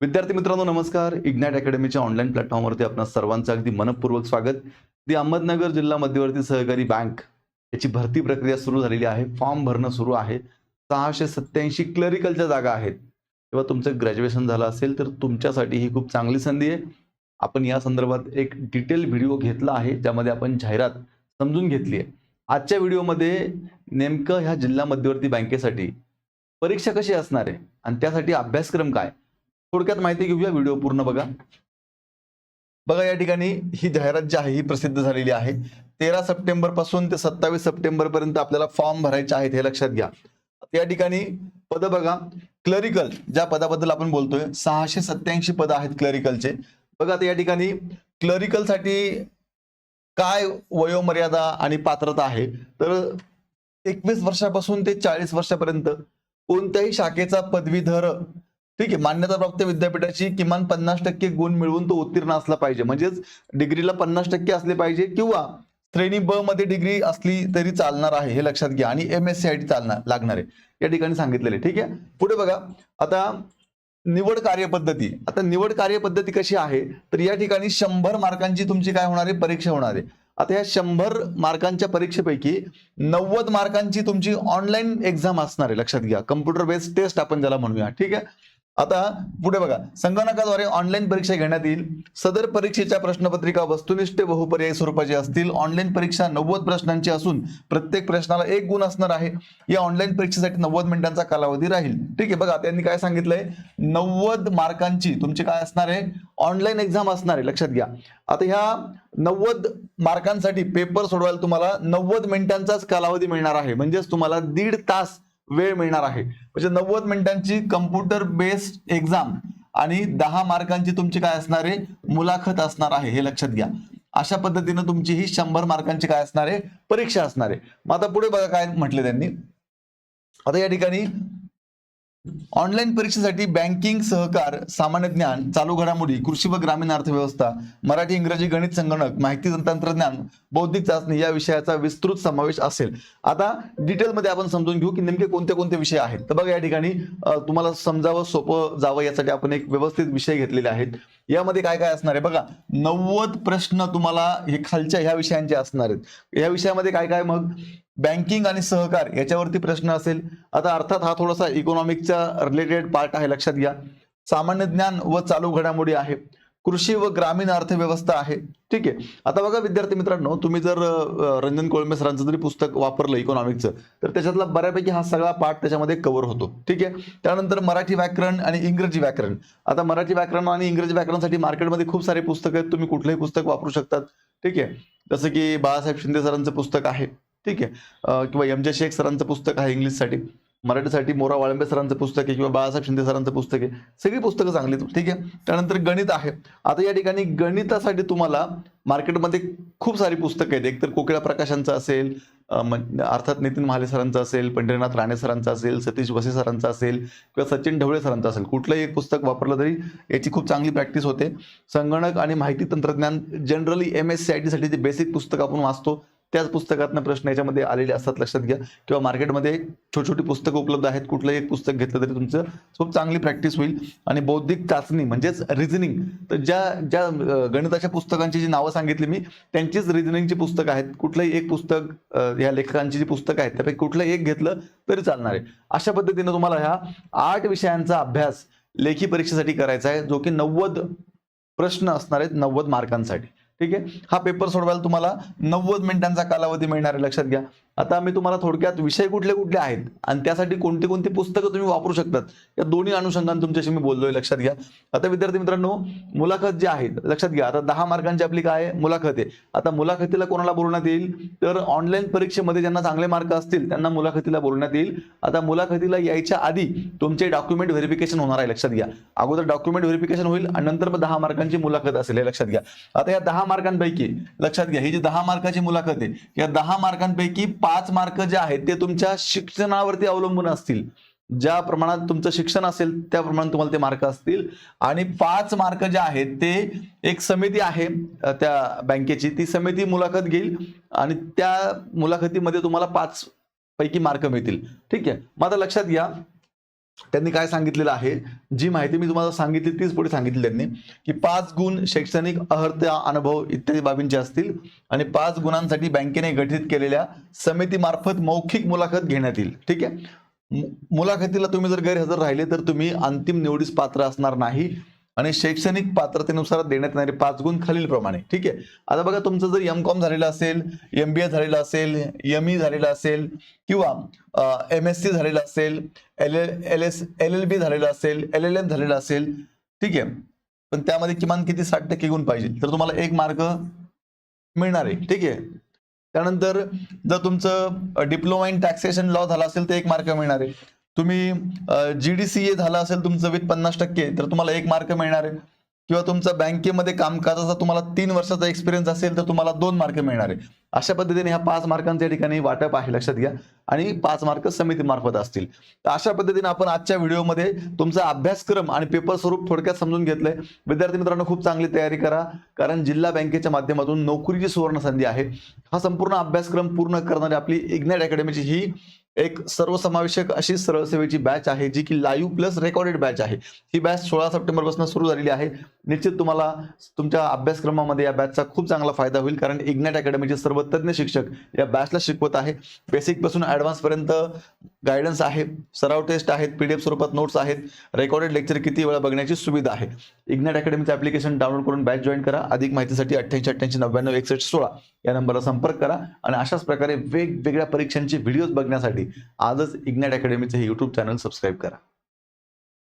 विद्यार्थी मित्रांनो नमस्कार. इग्नाइट अकॅडमीच्या ऑनलाईन प्लॅटफॉर्मवरती आपणा सर्वांचं अगदी मनपूर्वक स्वागत. दी अहमदनगर जिल्हा मध्यवर्ती सहकारी बँक याची भरती प्रक्रिया सुरू झालेली आहे. फॉर्म भरणं सुरू आहे. सहाशे सत्याऐंशी क्लरिकलच्या जागा आहेत. तेव्हा तुमचं ग्रॅज्युएशन झालं असेल तर तुमच्यासाठी ही खूप चांगली संधी आहे. आपण या संदर्भात एक डिटेल व्हिडिओ घेतला आहे ज्यामध्ये आपण जाहिरात समजून घेतली आहे. आजच्या व्हिडिओमध्ये नेमकं ह्या जिल्हा मध्यवर्ती बँकेसाठी परीक्षा कशी असणार आहे? आणि त्यासाठी अभ्यासक्रम काय? थोडक्यात माहिती घेऊया व्हिडिओ पूर्ण बघा. बघा या ठिकाणी ही जाहिरात जी आहे ही प्रसिद्ध झालेली आहे. तेरा सप्टेंबरपासून ते सत्तावीस सप्टेंबर पर्यंत आपल्याला फॉर्म भरायचे आहेत हे लक्षात घ्या. या ठिकाणी पद बघा क्लरिकल ज्या पदाबद्दल आपण बोलतोय सहाशे सत्याऐंशी पद आहेत क्लरिकलचे बघा आता या ठिकाणी क्लरिकलसाठी काय वयोमर्यादा आणि पात्रता आहे? तर एकवीस वर्षापासून ते चाळीस वर्षापर्यंत कोणत्याही शाखेचा पदवीधर ठीक आहे मान्यताप्राप्त विद्यापीठाची किमान पन्नास टक्के गुण मिळवून तो उत्तीर्ण असला पाहिजे. म्हणजेच डिग्रीला पन्नास टक्के असले पाहिजे किंवा श्रेणी ब मध्ये डिग्री असली तरी चालणार आहे हे लक्षात घ्या. आणि M S C I T चालणार लागणार आहे. या ठिकाणी सांगितलेले ठीक आहे? पुढे बघा. आता निवड कार्यपद्धती. आता निवड कार्यपद्धती कशी आहे? तर या ठिकाणी शंभर मार्कांची तुमची काय होणार आहे? परीक्षा होणार आहे. आता या शंभर मार्कांच्या परीक्षेपैकी नव्वद मार्कांची तुमची ऑनलाईन एक्झाम असणार आहे लक्षात घ्या. कम्प्युटर बेस्ड टेस्ट आपण ज्याला म्हणूया. ठीक आहे? आता पुढे बघा. संगणकाद्वारे ऑनलाईन परीक्षा घेण्यात येईल. सदर परीक्षेच्या प्रश्नपत्रिका वस्तुनिष्ठ बहुपर्यायी स्वरूपाची असतील. ऑनलाईन परीक्षा नव्वद प्रश्नांची असून प्रत्येक प्रश्नाला एक गुण असणार आहे. या ऑनलाईन परीक्षेसाठी नव्वद मिनिटांचा कालावधी राहील. ठीक आहे बघा त्यांनी काय सांगितलंय? नव्वद मार्कांची तुमची काय असणार आहे? ऑनलाईन एक्झाम असणार आहे लक्षात घ्या. आता ह्या नव्वद मार्कांसाठी पेपर सोडवायला तुम्हाला नव्वद मिनिटांचाच कालावधी मिळणार आहे. म्हणजेच तुम्हाला दीड तास वेळ मिळणार आहे. म्हणजे नव्वद मिनिटांची कम्प्युटर बेस्ड एक्झाम आणि दहा मार्कांची तुमची काय असणार आहे? मुलाखत असणार आहे हे लक्षात घ्या. अशा पद्धतीनं तुमची ही शंभर मार्कांची काय असणार आहे? परीक्षा असणार आहे. मग आता पुढे बघा काय म्हटले त्यांनी. आता या ठिकाणी ऑनलाईन परीक्षेसाठी बँकिंग सहकार सामान्य ज्ञान चालू घडामोडी कृषी व ग्रामीण अर्थव्यवस्था मराठी इंग्रजी गणित संगणक माहिती तंत्रज्ञान बौद्धिक चाचणी या विषयाचा विस्तृत समावेश असेल. आता डिटेलमध्ये आपण समजून घेऊ की नेमके कोणते कोणते विषय आहेत. तर बघा या ठिकाणी तुम्हाला समजावं सोपं जावं यासाठी आपण एक व्यवस्थित विषय घेतलेले आहेत. यामध्ये काय काय असणार आहे? बघा नव्वद प्रश्न तुम्हाला हे खालच्या ह्या विषयांचे असणार आहेत. या विषयामध्ये काय काय मग? बँकिंग आणि सहकार याच्यावरती प्रश्न असेल. आता अर्थात हा थोडासा इकॉनॉमिकचा रिलेटेड पार्ट आहे लक्षात घ्या. सामान्य ज्ञान व चालू घडामोडी आहे. कृषी व ग्रामीण अर्थव्यवस्था आहे. ठीक आहे. आता बघा विद्यार्थी मित्रांनो तुम्ही जर रंजन कोळंबे सरांचं जरी पुस्तक वापरलं इकॉनॉमिकचं तर त्याच्यातला बऱ्यापैकी हा सगळा पार्ट त्याच्यामध्ये कव्हर होतो. ठीक आहे? त्यानंतर मराठी व्याकरण आणि इंग्रजी व्याकरण. आता मराठी व्याकरण आणि इंग्रजी व्याकरणासाठी मार्केटमध्ये खूप सारे पुस्तकं आहेत. तुम्ही कुठलंही पुस्तक वापरू शकतात. ठीक आहे? जसं की बाळासाहेब शिंदे सरांचं पुस्तक आहे. ठीक आहे. किंवा एम जे शेख सरांचं पुस्तक आहे इंग्लिशसाठी. मराठीसाठी मोरा वाळंबे सरांचं पुस्तक आहे किंवा बाळासाहेब शिंदे सरांचं पुस्तक आहे. सगळी पुस्तकं चांगली आहेत, ठीक आहे. त्यानंतर गणित आहे. आता या ठिकाणी गणितासाठी तुम्हाला मार्केटमध्ये खूप सारी पुस्तकं आहेत. एक तर कोकिळा प्रकाशांचं असेल अर्थात नितीन महाले सरांचं असेल पंढरीनाथ राणे सरांचं असेल सतीश वसे सरांचं असेल किंवा सचिन ढवळे सरांचं असेल. कुठलंही एक पुस्तक वापरलं तरी याची खूप चांगली प्रॅक्टिस होते. संगणक आणि माहिती तंत्रज्ञान generally M S C I टीसाठी जे बेसिक पुस्तक आपण वाचतो त्याच पुस्तकातनं प्रश्न याच्यामध्ये आलेले असतात लक्षात घ्या. किंवा मार्केटमध्ये छोटी छोटी पुस्तकं उपलब्ध आहेत कुठलंही एक पुस्तक घेतलं तरी तुमचं खूप चांगली प्रॅक्टिस होईल. आणि बौद्धिक चाचणी म्हणजेच रिझनिंग तर ज्या ज्या गणिताच्या पुस्तकांची जी नावं सांगितली मी त्यांचीच रिझनिंगची पुस्तकं आहेत. कुठलंही एक पुस्तक ह्या या लेखकांची जी पुस्तकं आहेत त्यापैकी कुठलंही एक घेतलं तरी चालणार आहे. अशा पद्धतीनं तुम्हाला ह्या आठ विषयांचा अभ्यास लेखी परीक्षेसाठी करायचा आहे जो की नव्वद प्रश्न असणार आहेत नव्वद मार्कांसाठी. ठीक आहे? हा पेपर सोडवायला तुम्हाला नव्वद मिनिटांचा कालावधी मिळणार आहे लक्षात घ्या. आता मी तुम्हाला थोडक्यात विषय कुठले कुठले आहेत? आणि त्यासाठी कोणती कोणती पुस्तकं तुम्ही वापरू शकतात? या दोन्ही अनुषंगाने तुमच्याशी मी बोललोय लक्षात घ्या. आता विद्यार्थी मित्रांनो मुलाखत जी आहे लक्षात घ्या. आता दहा मार्कांची आपली काय आहे? मुलाखत आहे. आता मुलाखतीला कोणाला बोलवण्यात येईल? तर ऑनलाईन परीक्षेमध्ये ज्यांना चांगले मार्क असतील त्यांना मुलाखतीला बोलवण्यात येईल. आता मुलाखतीला यायच्या आधी तुमचे डॉक्युमेंट व्हेरिफिकेशन होणार आहे लक्षात घ्या. अगोदर डॉक्युमेंट व्हेरिफिकेशन होईल आणि नंतर मग दहा मार्कांची मुलाखत असेल हे लक्षात घ्या. आता या दहा मार्कांपैकी लक्षात घ्या. ही जी दहा मार्काची मुलाखत आहे या दहा मार्कांपैकी पाच मार्क जे आहेत ते तुमच्या शिक्षणावरती अवलंबून असतील. ज्या प्रमाणात तुमचं शिक्षण असेल त्या प्रमाणात तुम्हाला ते मार्क असतील. आणि पाच मार्क जे आहेत ते एक समिती आहे त्या बँकेची. ती समिती मुलाखत घेईल आणि त्या मुलाखतीमध्ये तुम्हाला पाच पैकी मार्क मिळतील. ठीक आहे? मग आता लक्षात घ्या त्यांनी काय सांगितलेलं आहे? जी माहिती मी तुम्हाला सांगितली तीच पुढे सांगितली त्यांनी की पाच गुण शैक्षणिक अर्हता अनुभव इत्यादी बाबींचे असतील आणि पाच गुणांसाठी बँकेने गठीत केलेल्या समितीमार्फत मौखिक मुलाखत घेण्यात येईल. ठीक आहे? मुलाखतीला तुम्ही जर गैरहजर राहिले तर तुम्ही अंतिम निवडीस पात्र असणार नाही. आणि शैक्षणिक पात्रतेनुसार देण्यात येणारे पाच गुण खालीलप्रमाणे. ठीक आहे? आता बघा तुमचं जर एम कॉम झालेलं असेल एम बी ए झालेलं असेल एम ई झालेलं असेल किंवा एम एस सी झालेलं असेल L L L S L L B झालेलं असेल एल एल एम झालेलं असेल ठीक आहे? पण त्यामध्ये किमान किती साठ टक्के गुण पाहिजे? तर तुम्हाला एक मार्क मिळणार आहे ठीक आहे? त्यानंतर जर तुमचं डिप्लोमा इन टॅक्सेशन लॉ झाला असेल तर एक मार्क मिळणार आहे. तुम्ही जी डी सी ए झाला असेल तुमचं विथ पन्नास टक्के तर तुम्हाला एक मार्क मिळणार आहे. किंवा तुमचा बँकेमध्ये कामकाजाचा तुम्हाला तीन वर्षाचा एक्सपिरियन्स असेल तर तुम्हाला दोन मार्क मिळणार आहे. अशा पद्धतीने ह्या पाच मार्कांच्या ठिकाणी वाटप आहे लक्षात घ्या. आणि पाच मार्क समितीमार्फत असतील. तर अशा पद्धतीने आपण आजच्या व्हिडिओमध्ये तुमचा अभ्यासक्रम आणि पेपर स्वरूप थोडक्यात समजून घेतलंय. विद्यार्थी मित्रांनो खूप चांगली तयारी करा. कारण जिल्हा बँकेच्या माध्यमातून नोकरीची सुवर्ण संधी आहे. हा संपूर्ण अभ्यासक्रम पूर्ण करणारी आपली इग्नॅट अकॅडमीची ही एक सर्वसमावेशक अशी सरळ सेवेची बॅच आहे जी की लाईव्ह प्लस रेकॉर्डेड बॅच आहे. ही बॅच सोळा सप्टेंबरपासून सुरू झालेली आहे. निश्चित तुम्हाला तुमच्या अभ्यासक्रमामध्ये या बॅचचा खूप चांगला फायदा होईल कारण इग्नाइट अकॅडमीचे सर्व तज्ज्ञ शिक्षक या बॅचला शिकवत आहे. बेसिकपासून ऍडव्हान्स पर्यंत गायडन्स आहे सराव टेस्ट आहेत पीडीएफ स्वरूपात नोट्स आहेत रेकॉर्डेड लेक्चर किती वेळा बघण्याची सुविधा आहे. इग्नाइट अकॅडमीचं ऍप्लिकेशन डाउनलोड करून बॅच जॉईन करा. अधिक माहितीसाठी अठ्ठ्याऐंशी अठ्ठ्याऐंशी नव्याण्णव एकसष्ट सोळा या नंबरला संपर्क करा. आणि अशाच प्रकारे वेगवेगळ्या परीक्षांचे व्हिडिओज बघण्यासाठी आजच इग्नॅट अकॅडमीचं हे चॅनल सबस्क्राईब करा.